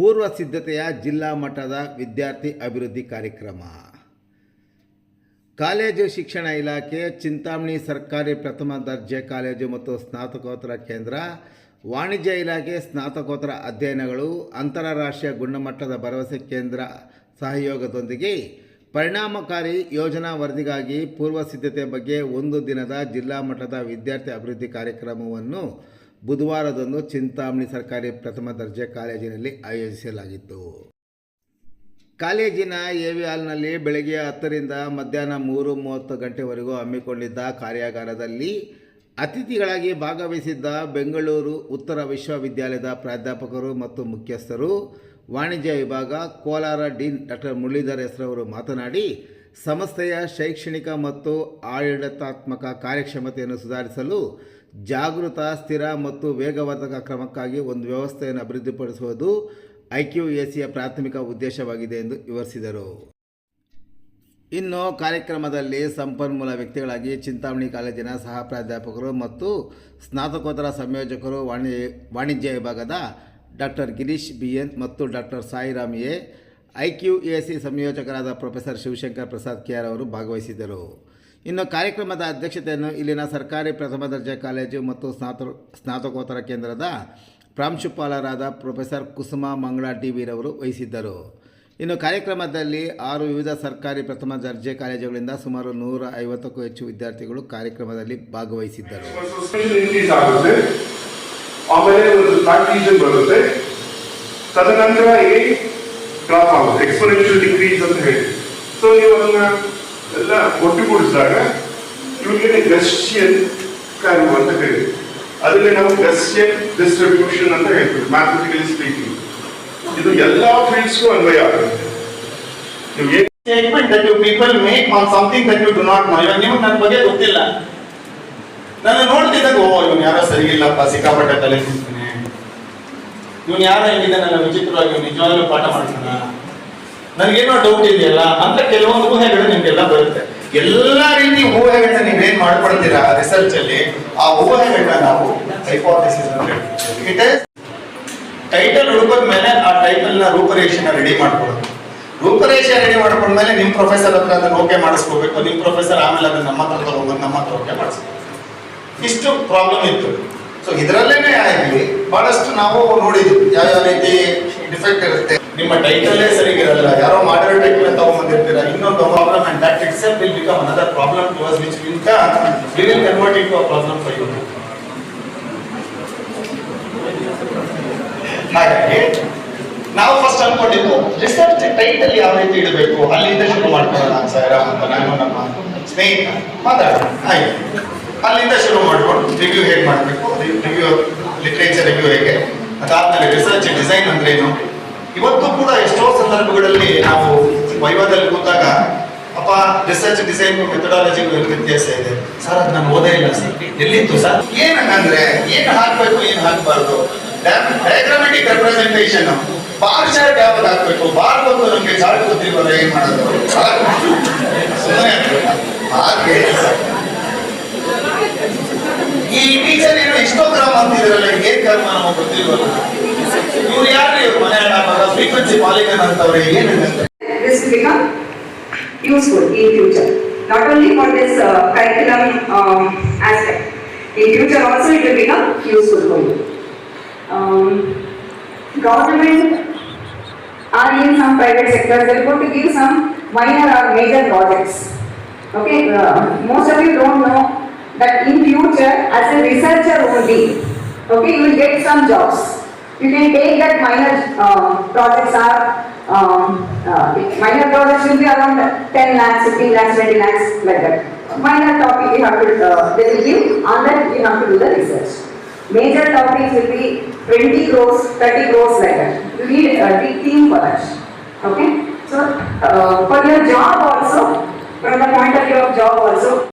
ಪೂರ್ವ ಸಿದ್ಧತೆಯ ಜಿಲ್ಲಾ ಮಟ್ಟದ ವಿದ್ಯಾರ್ಥಿ ಅಭಿವೃದ್ಧಿ ಕಾರ್ಯಕ್ರಮ. ಕಾಲೇಜು ಶಿಕ್ಷಣ ಇಲಾಖೆ, ಚಿಂತಾಮಣಿ ಸರ್ಕಾರಿ ಪ್ರಥಮ ದರ್ಜೆ ಕಾಲೇಜು ಮತ್ತು ಸ್ನಾತಕೋತ್ತರ ಕೇಂದ್ರ, ವಾಣಿಜ್ಯ ಇಲಾಖೆ ಸ್ನಾತಕೋತ್ತರ ಅಧ್ಯಯನಗಳು, ಅಂತಾರಾಷ್ಟ್ರೀಯ ಗುಣಮಟ್ಟದ ಭರವಸೆ ಕೇಂದ್ರ ಸಹಯೋಗದೊಂದಿಗೆ ಪರಿಣಾಮಕಾರಿ ಯೋಜನಾ ವರದಿಗಾಗಿ ಪೂರ್ವ ಸಿದ್ಧತೆ ಬಗ್ಗೆ ಒಂದು ದಿನದ ಜಿಲ್ಲಾ ಮಟ್ಟದ ವಿದ್ಯಾರ್ಥಿ ಅಭಿವೃದ್ಧಿ ಕಾರ್ಯಕ್ರಮವನ್ನು ಬುಧವಾರದಂದು ಚಿಂತಾಮಣಿ ಸರ್ಕಾರಿ ಪ್ರಥಮ ದರ್ಜೆ ಕಾಲೇಜಿನಲ್ಲಿ ಆಯೋಜಿಸಲಾಗಿತ್ತು. ಕಾಲೇಜಿನ ಎವಿ ಹಾಲ್ನಲ್ಲಿ ಬೆಳಗ್ಗೆ ಹತ್ತರಿಂದ ಮಧ್ಯಾಹ್ನ ಮೂರು ಮೂವತ್ತು ಗಂಟೆವರೆಗೂ ಹಮ್ಮಿಕೊಂಡಿದ್ದ ಕಾರ್ಯಾಗಾರದಲ್ಲಿ ಅತಿಥಿಗಳಾಗಿ ಭಾಗವಹಿಸಿದ್ದ ಬೆಂಗಳೂರು ಉತ್ತರ ವಿಶ್ವವಿದ್ಯಾಲಯದ ಪ್ರಾಧ್ಯಾಪಕರು ಮತ್ತು ಮುಖ್ಯಸ್ಥರು, ವಾಣಿಜ್ಯ ವಿಭಾಗ, ಕೋಲಾರ ಡೀನ್ ಡಾಕ್ಟರ್ ಮುರಳೀಧರ್ ಹೆಸರವರು ಮಾತನಾಡಿ, ಸಂಸ್ಥೆಯ ಶೈಕ್ಷಣಿಕ ಮತ್ತು ಆಡಳಿತಾತ್ಮಕ ಕಾರ್ಯಕ್ಷಮತೆಯನ್ನು ಸುಧಾರಿಸಲು ಜಾಗೃತ, ಸ್ಥಿರ ಮತ್ತು ವೇಗವರ್ಧಕ ಕ್ರಮಕ್ಕಾಗಿ ಒಂದು ವ್ಯವಸ್ಥೆಯನ್ನು ಅಭಿವೃದ್ಧಿಪಡಿಸುವುದು ಐ ಕ್ಯೂ ಎ ಪ್ರಾಥಮಿಕ ಉದ್ದೇಶವಾಗಿದೆ ಎಂದು ವಿವರಿಸಿದರು. ಇನ್ನು ಕಾರ್ಯಕ್ರಮದಲ್ಲಿ ಸಂಪನ್ಮೂಲ ವ್ಯಕ್ತಿಗಳಾಗಿ ಚಿಂತಾಮಣಿ ಕಾಲೇಜಿನ ಸಹ ಪ್ರಾಧ್ಯಾಪಕರು ಮತ್ತು ಸ್ನಾತಕೋತ್ತರ ಸಂಯೋಜಕರು ವಾಣಿ, ವಾಣಿಜ್ಯ ವಿಭಾಗದ ಡಾಕ್ಟರ್ ಗಿರೀಶ್ ಬಿ ಎನ್ ಮತ್ತು doctor Sairam A I Q A C ಸಂಯೋಜಕರಾದ professor Shivashankar Prasad K R ಅವರು ಭಾಗವಹಿಸಿದ್ದರು. ಇನ್ನು ಕಾರ್ಯಕ್ರಮದ ಅಧ್ಯಕ್ಷತೆಯನ್ನು ಇಲ್ಲಿನ ಸರ್ಕಾರಿ ಪ್ರಥಮ ದರ್ಜೆ ಕಾಲೇಜು ಮತ್ತು ಸ್ನಾತ, ಸ್ನಾತಕೋತ್ತರ ಕೇಂದ್ರದ ಪ್ರಾಂಶುಪಾಲರಾದ ಪ್ರೊಫೆಸರ್ ಕುಸುಮ ಮಂಗಳಾ ಡಿ ವೀರವರು ವಹಿಸಿದ್ದರು. ಇನ್ನು ಕಾರ್ಯಕ್ರಮದಲ್ಲಿ ಆರು ವಿವಿಧ ಸರ್ಕಾರಿ ಪ್ರಥಮ ದರ್ಜೆ ಕಾಲೇಜುಗಳಿಂದ ಸುಮಾರು ನೂರ ಐವತ್ತಕ್ಕೂ ಹೆಚ್ಚು ವಿದ್ಯಾರ್ಥಿಗಳು ಕಾರ್ಯಕ್ರಮದಲ್ಲಿ ಭಾಗವಹಿಸಿದ್ದರು. ಆಮೇಲೆ ಒಂದು ಬರುತ್ತೆ. ತದನಂತರ ಡ್ರಾಪ್ ಆಗುತ್ತೆ. ಎಕ್ಸ್ಪೋನೆನ್ಷಿಯಲ್ ಡಿಗ್ರೀಸ್ ಅಂತ ಹೇಳಿ. ಸೊ ನೀವು ಒಟ್ಟುಗೂಡಿಸಿದಾಗ ಇವರಿಗೆ ಗಸ್ಟಿಯನ್ ಕರ್ವ್ ಅಂತ ಕರೀತೀವಿ ಅದರಲ್ಲಿ ನಾವು ಗಸ್ಟಿಯನ್ ಡಿಸ್ಟ್ರಿಬ್ಯೂಷನ್ ಅಂತ ಹೇಳ್ತೀವಿ ಮ್ಯಾಥಮೆಟಿಕಲಿ ಸ್ಪೀಕಿಂಗ್ ಇದು ಎಲ್ಲಾ ಫೀಲ್ಡ್ಸ್ಗೂ ಅನ್ವಯ ಆಗುತ್ತೆ. ನೀವು ಏನ್ statement that you people make on something that you do not know. ಇವಾಗ ನಿಮ್ಗೆ ನನ್ನ ಬಗ್ಗೆ ಗೊತ್ತಿಲ್ಲ. ನಾನು ನೋಡ್ತಿದ್ದಾಗ ಓ ಇವನು ಯಾರೋ ಸರಿ ಇಲ್ಲಪ್ಪ, ಸಿಕ್ಕಾಪಟ್ಟೆ ತಲೆ ತಿಂತಾನೆ ಇವನು ಯಾರೋ ಹೆಂಗಿದ್ದಾನಲ್ಲ, ವಿಚಿತ್ರವಾಗಿ ನಿಜವಾಗ್ಲೂ ಪಾಠ ಮಾಡ್ತಾನ? ನನಗೇನೋ ಡೌಟ್ ಇದೆಯಲ್ಲ, ಅಂತ ಕೆಲವೊಂದು ಊಹೆಗಳು ನಿಮ್ಗೆಲ್ಲ ಬರುತ್ತೆ. ಎಲ್ಲಾ ರೀತಿ ಊಹೆಗಳನ್ನ ನೀವೇನ್ ಮಾಡ್ಕೊಳ್ತೀರಾ ರಿಸರ್ಚ್ ಅಲ್ಲಿ, ಆ ಊಹೆಗಳನ್ನ ನಾವು ಹೈಪೋಥಿಸಿಸ್ ಇಟ್ ಇಸ್ ಟೈಟಲ್ ಹುಡುಕದ ಮೇಲೆ ಆ ಟೈಟಲ್ನ ರೂಪರೇಷೆನ ರೆಡಿ ಮಾಡ್ಕೊಳ್ಳೋದು. ರೂಪರೇಷೆ ರೆಡಿ ಮಾಡ್ಕೊಂಡ್ಮೇಲೆ ನಿಮ್ ಪ್ರೊಫೆಸರ್ ಹತ್ರ ಅದನ್ನ ಓಕೆ ಮಾಡಿಸ್ಕೋಬೇಕು, ನಿಮ್ ಪ್ರೊಫೆಸರ್ ಆಮೇಲೆ ಅದನ್ನ ನಮ್ಮ ಹತ್ರ ತಗೊಂಡ್ಬಂದು ನಮ್ಮ ಹತ್ರ ಓಕೆ ಮಾಡಿಸ್ಬೇಕು ಇಷ್ಟು ಪ್ರಾಬ್ಲಮ್ ಇತ್ತು. ಸೊ ಇದರಲ್ಲೇನೆ ಆಗಲಿ, ಬಹಳಷ್ಟು ನಾವು ನೋಡಿದ್ವಿ. ಯಾವ ರೀತಿ ಡಿಫೆಕ್ಟ್ ಇರುತ್ತೆ. ನಿಮ್ಮ ಟೈಟಲ್ಲೇ ಸರಿಗಿರಲ್ಲ. ಯಾರೋ ಮಾಡರ್ ಟೈಟಲ್ ತಗೊಂಡ್ಬಂದಿರ್ತೀರಾ ಇನ್ನೊಂದು problem and that itself will become another problem to us which will we will convert it to a problem for you ಹಾಗಾಗಿ, ನಾವು ಫಸ್ಟ್ ಅನ್ಕೊಂಡಿದ್ದು ರಿಸರ್ಚ್ ಟೈಟಲ್ ಯಾವ ರೀತಿ ಇಡಬೇಕು? ಅಲ್ಲಿಂದ ಶುರು ಮಾಡ್ಕೊಳ್ಳೋಣ ಸರ್ ಅಂತ. ನಾನು ನಮ್ಮ ಸ್ನೇಹಿತ. ಮಾತಾಡೋಣ. ಆಯ್ತು. ಅಲ್ಲಿಂದ ಶುರು ಮಾಡ್ಕೊಂಡು ರಿವ್ಯೂ ಹೇಗೆ ಮಾಡಬೇಕು? ರಿವ್ಯೂ ಲಿಟ್ರೇಚರ್ ರಿವ್ಯೂ ಹೇಗೆ? ಅದಾದ್ಮೇಲೆ ರಿಸರ್ಚ್ ಡಿಸೈನ್ ಅಂದ್ರೇನು ಇವತ್ತು ಕೂಡ ಎಷ್ಟೋ ಸಂದರ್ಭಗಳಲ್ಲಿ ನಾವು ವೈವಾದಲ್ಲಿ ಕೂತಾಗ ಅಪ್ಪ ರಿಸರ್ಚ್ ಡಿಸೈನ್ ಮೆಥಡಾಲಜಿಗೂ ಏನು ವ್ಯತ್ಯಾಸ ಇದೆ? ಸರ್ ಅದು ನಾನು ಓದೇ ಇಲ್ಲ ಸರ್. ಎಲ್ಲಿತ್ತು ಸರ್? ಏನಂದ್ರೆ ಏನು ಹಾಕ್ಬೇಕು ಏನು ಹಾಕಬಾರ್ದು? ಡಯಾಗ್ರಾಮೆಟಿಕ್ ರೆಪ್ರೆಸೆಂಟೇಷನ್ ಬಾರ್ ಚಾರ್ಟ್ ಯಾವಾಗ ಹಾಕ್ಬೇಕು? ಬಾರ್ ಬಂದು ನಮ್ಗೆ ಚಾರ್ಟ್ ಗೊತ್ತಿಲ್ವಲ್ಲ ಏನ್ ಮಾಡೋದು? ಸುಮ್ಮನೆ ಹಾಗೆ. ಈ ಟೀಚರ್ ಏನು ಇಷ್ಟೋ ಗ್ರಾಮ್ ಅಂತಿದ್ರಲ್ಲ ಏನ್ ಕರ್ಮ ನಮಗೆ ಗೊತ್ತಿಲ್ವಲ್ಲ ಇವ್ರು ಯಾರು ಇವ್ರು ಮನೆ ಹಾಳಾಗೋದು ಫ್ರೀಕ್ವೆನ್ಸಿ ಪಾಲಿಗನ್ ಅಂತವ್ರೆ ಏನಿದೆ this will become useful in future. Not only for this uh, curriculum um, aspect, in future also it will become useful for you. Um, government or in some private sectors, they are going to give some minor or major projects. Okay, uh, most of you don't know that in future as a researcher only, okay, you will get some jobs. You can take that minor uh, projects are, um, uh, minor projects will be around 10 lakhs, 15 lakhs, 20 lakhs, like that. Minor topic you have to, uh, they will give, on that you have to do the research. Major topics will be 20 crores, 30 crores like that. You need a big team for that. Okay? So, uh, for your job also, from the point of view of job also,